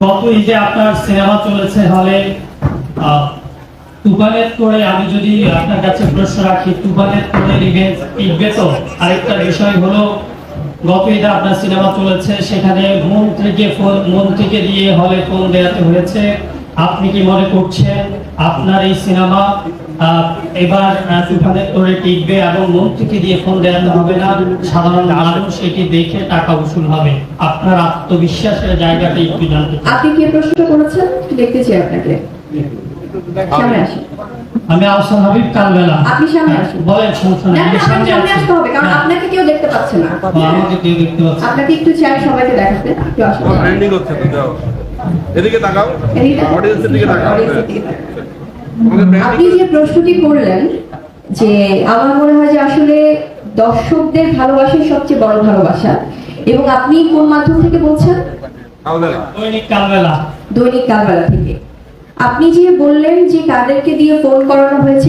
গত ঈদে আপনার সিনেমা চলেছে হলে তুফানের করে আমি যদি আপনার কাছে প্রশ্ন রাখি, তুফানের করে রিভেঞ্জ টিকবে তো? আরেকটা বিষয় হলো, গত ঈদে আপনার সিনেমা চলেছে, সেখানে মন্ত্রীকে মন্ত্রীকে দিয়ে হলে ফোন দেওয়াতে হয়েছে। আপনি কি মনে করছেন আপনার এই সিনেমা এবার তুফানের করে টিকবে এবং মন্ত্রীকে দিয়ে ফোন দেওয়াতে হবে না? সাধারণ মানুষ এটি দেখে টাকা উসুল হবে। আপনার আত্মবিশ্বাসের জায়গাটা একটু জানতে চাই। আপনি কি প্রশ্ন করেছেন? দেখতে চাই আপনাকে। সামনে আসেন আমি আহসান হাবিব কালবেলা। আপনি সামনে আসুন। বলেন সমস্যা নেই আমি সামনে আসতে হবে কারণ হ্যাঁ, আপনাকে কেউ দেখতে পাচ্ছে না। আমাকে কেউ দেখতে পাচ্ছে আপনাকে একটু চাই সবাইকে দেখাতে। একটু আসুন। ট্রেন্ডিং হচ্ছে তো যাও। এদিকে তাকাও। অডিয়েন্সের দিকে তাকাও। আপনি যে প্রশ্নটি করলেন যে আমার মনে হয় যে আসলে দর্শকদের ভালোবাসাই সবচেয়ে বড় ভালোবাসা এবং আপনি কোন মাধ্যম থেকে বলছেন? দৈনিক কালবেলা। দৈনিক কালবেলা থেকে। আপনি যে বললেন যে কাদেরকে দিয়ে ফোন করানো হয়েছে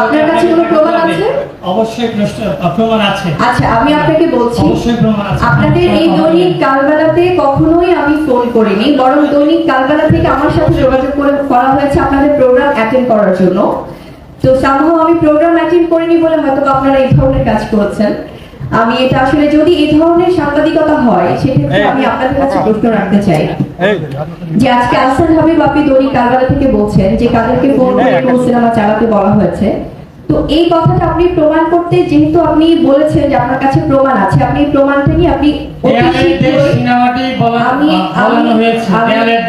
আপনার কাছে কোনো প্রমাণ আছে? অবশ্যই প্রমাণ আছে। আচ্ছা আমি আপনাকে বলছি অবশ্যই প্রমাণ আছে। আপনাদের এই দৈনিক কালবেলাতে কখনোই আমি ফোন করিনি বরং দৈনিক কালবেলা থেকে আমার সাথে যোগাযোগ করে করা হয়েছে আপনাদের প্রোগ্রাম অ্যাটেন্ড করার জন্য। তো সামহাও আমি প্রোগ্রাম অ্যাটেন্ড করিনি বলে হয়তো আপনারা এই ধরনের কাজ করছেন। আমি এটা আসলে যদি এই ধরনের সাংবাদিকতা হয় সেক্ষেত্রে আমি আপনাদের কাছে প্রশ্ন রাখতে চাই। যে আজকে আহসান হাবিব আপনি দৈনিক কালবেলা থেকে বলছেন যে কাদেরকে ফোন করে কোন সিনেমা চালাতে বলা হয়েছে তো এই কথাটা আপনি প্রমাণ করতে যেহেতু আপনি বলেছেন যে আপনার কাছে প্রমাণ আছে আপনি এই প্রমাণটা নিয়ে আপনি সিনেমাটি বলা আমি- আমি- হয়েছে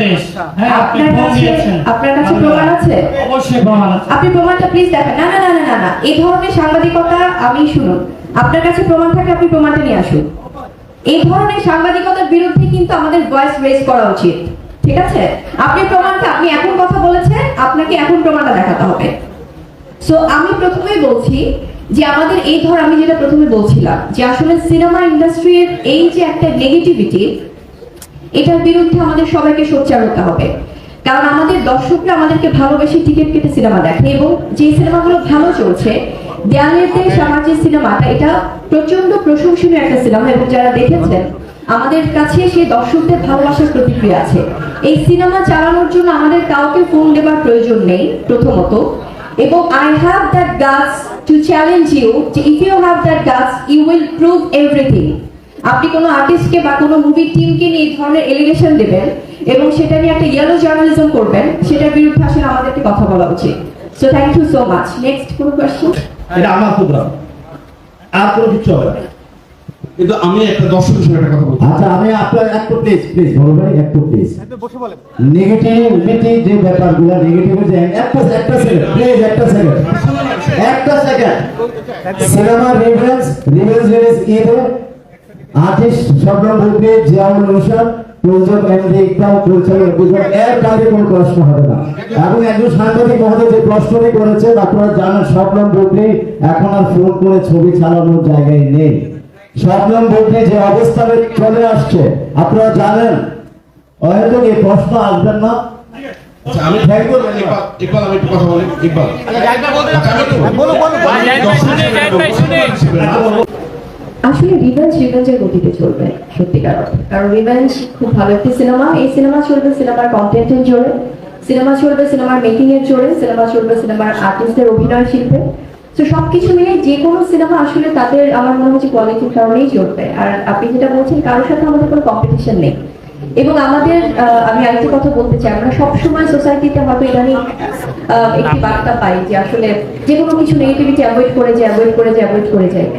দেশ। হ্যাঁ আপনি ফোন দিয়েছেন। আপনার কাছে প্রমাণ আছে? অবশ্যই প্রমাণ আছে। আপনি প্রমাণটা প্লিজ দেখান। না না না না না না। এই ধরনের সাংবাদিকতা আমি শুনুন। আপনার কাছে প্রমাণ থাকে আপনি প্রমাণটা নিয়ে আসুন। এই ধরনের সাংবাদিকতার বিরুদ্ধে কিন্তু আমাদের ভয়েস রেজ করা উচিত। ঠিক আছে? আপনি প্রমাণটা আপনি এখন কথা বলেছেন আপনাকে এখন প্রমাণটা দেখাতে হবে। সো আমি প্রথমেই বলছি যে আমাদের এই ধর আমি যেটা প্রথমে বলছিলাম যে আসলে সিনেমা ইন্ডাস্ট্রির এই যে একটা নেগেটিভিটি এটার বিরুদ্ধে আমাদের সবাইকে সোচ্চার হতে হবে। কারণ আমাদের দর্শকরা আমাদেরকে ভালোবেসে টিকিট কেটে সিনেমা দেখে এবং যে সিনেমাগুলো ভালো চলছে দেয়ালের যে সিনেমাটা এটা প্রচণ্ড প্রশংসনীয় একটা সিনেমা এবং যারা দেখেছেন, আমাদের কাছে সেই দর্শকদের ভালোবাসার প্রতিক্রিয়া আছে। এই সিনেমা চালানোর জন্য আমাদের কাউকে ফোন দেবার প্রয়োজন নেই, প্রথমত। এবং I have that guts to challenge you যে if you have that guts you will prove everything আপনি কোনো আর্টিস্টকে বা কোনো মুভি টিমকে নিয়ে এই ধরনের এলিগেশন দেবেন এবং সেটা নিয়ে একটা ইয়েলো জার্নালিজম করবেন সেটার বিরুদ্ধে আসলে আমাদেরকে কথা বলা উচিত। So thank you so much next কোনো কোয়েশ্চেন এটা আমার প্রোগ্রাম আর কোনো কিছু হবে না। কিন্তু আমি একটা দর্শক হিসেবে একটা কথা বলছি। আচ্ছা আমি আপনার একটু প্লিজ প্লিজ বড় ভাই একটু প্লিজ নেগেটিভিটি যে ব্যাপারগুলো নেগেটিভ যে একটা একটা সেকেন্ড প্লিজ একটা সেকেন্ড একটা সেকেন্ড সিনেমা রিভেন্স রিভেন্স রিলিজ ঈদে আর্টিস্ট শবনম বুদ্ধি জিয়াউল হোসেন প্রযোজক এমডি ইকবাল পরিচালক বুঝবেন এর বাইরে কোনো প্রশ্ন হবে না। এবং একজন সাংবাদিক মহোদয় যে প্রশ্নটি করেছেন আপনারা জানেন শবনম বুদ্ধি এখন আর ফোন করে ছবি চালানোর জায়গায় নেই। শবনম বুদ্ধি যে অবস্থানে চলে আসছে আপনারা জানেন? হয়তো এই প্রশ্ন আসবেন না। আচ্ছা, আমি. ইকবাল ইকবাল আমি একটু কথা বলি। ইকবাল। আসলে রিভেঞ্জ রিভেঞ্জের গতিতে চলবে সত্যিকার অর্থে। কারণ রিভেঞ্জ খুব ভালো একটি সিনেমা এই সিনেমা চলবে সিনেমার কন্টেন্টের জোরে সিনেমা চলবে সিনেমার মেকিং এর জোরে সিনেমা চলবে সিনেমার আর্টিস্টদের অভিনয় শিল্পে। তো সবকিছু মিলে যে কোনো সিনেমা আসলে তাদের আমার মনে হচ্ছে কোয়ালিটির কারণেই চলবে। আর আপনি যেটা বলছেন কারোর সাথে আমাদের কোনো কম্পিটিশন নেই। এবং আমাদের আমি আরেকটা কথা বলতে চাই। আমরা সবসময় সোসাইটিতে হয়তো আহ, একটি বার্তা পাই যে আসলে যে কোনো কিছু নেগেটিভিটি অ্যাভয়েড করে যায় অ্যাভয়েড করে যায় অ্যাভয়েড করে যায়।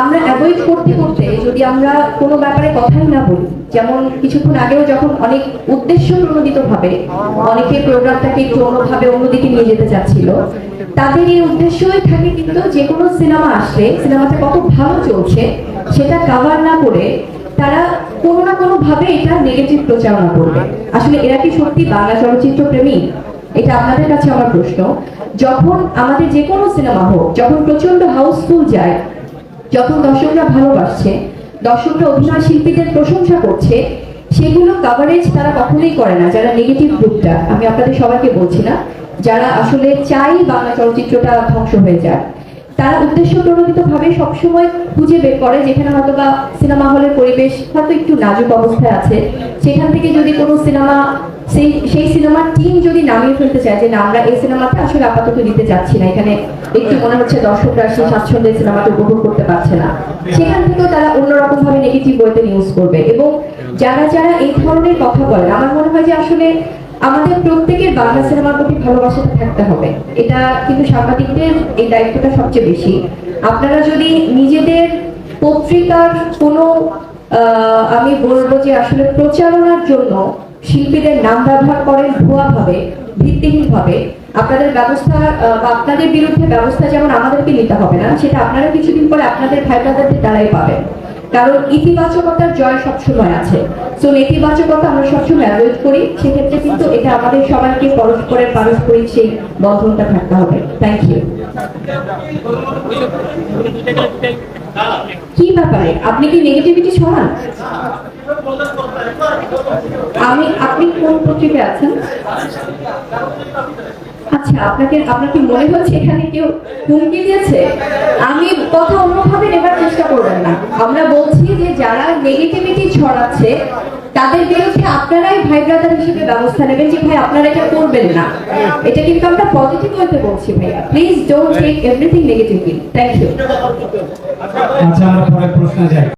আমরা অ্যাভয়েড করতে করতে যদি আমরা কোনো ব্যাপারে কথাই না বলি, যেমন কিছুক্ষণ আগেও যখন অনেক উদ্দেশ্য প্রণোদিত ভাবে অনেকে প্রোগ্রামটাকে একটু অন্যভাবে অন্যদিকে নিয়ে যেতে চাচ্ছিল, তাদের এই উদ্দেশ্যই থাকে কিন্তু যে কোনো সিনেমা আসলে সিনেমাটা কত ভালো চলছে, সেটা কাভার না করে তারা কোনো না কোনো ভাবে এটা নেগেটিভ প্রচারণা করবে। আসলে এরা কি সত্যি বাংলা চলচ্চিত্র প্রেমী? এটা আপনাদের কাছে আমার প্রশ্ন। যখন আমাদের যে কোনো সিনেমা হোক, যখন প্রচণ্ড হাউসফুল যায় যখন দর্শকরা ভালোবাসছে, দর্শকরা অভিনয় শিল্পীদের প্রশংসা করছে, সেগুলো কাভারেজ তারা কখনোই করে না, যারা নেগেটিভ গ্রুপটা আমি আপনাদের সবাইকে বলছি না, যারা আসলে চাই বাংলা চলচ্চিত্রটা ধ্বংস হয়ে যায় তারা উদ্দেশ্য প্রণোদিত ভাবে সবসময় খুঁজে বের করে, যেখানে হয়তো বা সিনেমা হলের পরিবেশ হয়তো একটু নাজুক অবস্থায় আছে। সেখান থেকে যদি কোনো সিনেমা সেই সেই সিনেমার টিম যদি নামিয়ে ফেলতে চায়, যে না, আমরা এই সিনেমাটা আসলে আপাতত দিতে যাচ্ছি না, এখানে একটু মনে হচ্ছে দর্শকরা সেই স্বাচ্ছন্দ্যে সিনেমাটা উপভোগ করতে পারছে না। সেখান থেকেও তারা অন্যরকম ভাবে নেগেটিভ ওয়েতে নিউজ করবে এবং যারা যারা এই ধরনের কথা বলেন, আমার মনে হয় যে আসলে আমাদের প্রত্যেকের বাংলা সিনেমার প্রতি ভালোবাসাটা থাকতে হবে। এটা কিন্তু সাংবাদিকদের এই দায়িত্বটা সবচেয়ে বেশি। আপনারা যদি নিজেদের পত্রিকার কোনো আমি বলব যে আসলে প্রচারণার জন্য শিল্পীদের নাম ব্যবহার করেন ভুয়া ভাবে ভিত্তিহীন ভাবে আপনাদের ব্যবস্থা আপনাদের বিরুদ্ধে ব্যবস্থা যেমন আমাদেরকে নিতে হবে না, সেটা আপনারা কিছুদিন পরে আপনাদের ভাই ব্রাদারদের দ্বারাই পাবেন। কারণ ইতিবাচকতার জয় সবসময় আছে। তো নেতিবাচকতা আমরা সবসময় অ্যাভয়েড করি। সেক্ষেত্রে কিন্তু এটা আমাদের সবাইকে পরস্পরের পারস্পরিক সেই বন্ধনটা থাকতে হবে। থ্যাংক ইউ কি ব্যাপারে? আপনি কি নেগেটিভিটি ছড়ান? আমি, আপনি কোন পত্রিকায় আছেন? আচ্ছা আপনাকে, আপনার কি মনে হচ্ছে এখানে কেউ হুমকি দিয়েছে? আমি কথা অন্যভাবে নেবার চেষ্টা করবেন না। আমরা বলছি যে যারা নেগেটিভিটি ছড়াচ্ছে, তাদের বিরুদ্ধে আপনারাই ভাই ব্রাদার হিসেবে ব্যবস্থা নেবেন যে, ভাই, আপনারা এটা করবেন না। এটা কিন্তু আমরা পজিটিভ হতে বলছি, ভাইয়া। Please don't take everything negatively thank you আচ্ছা আমরা পরের প্রশ্নে যাই।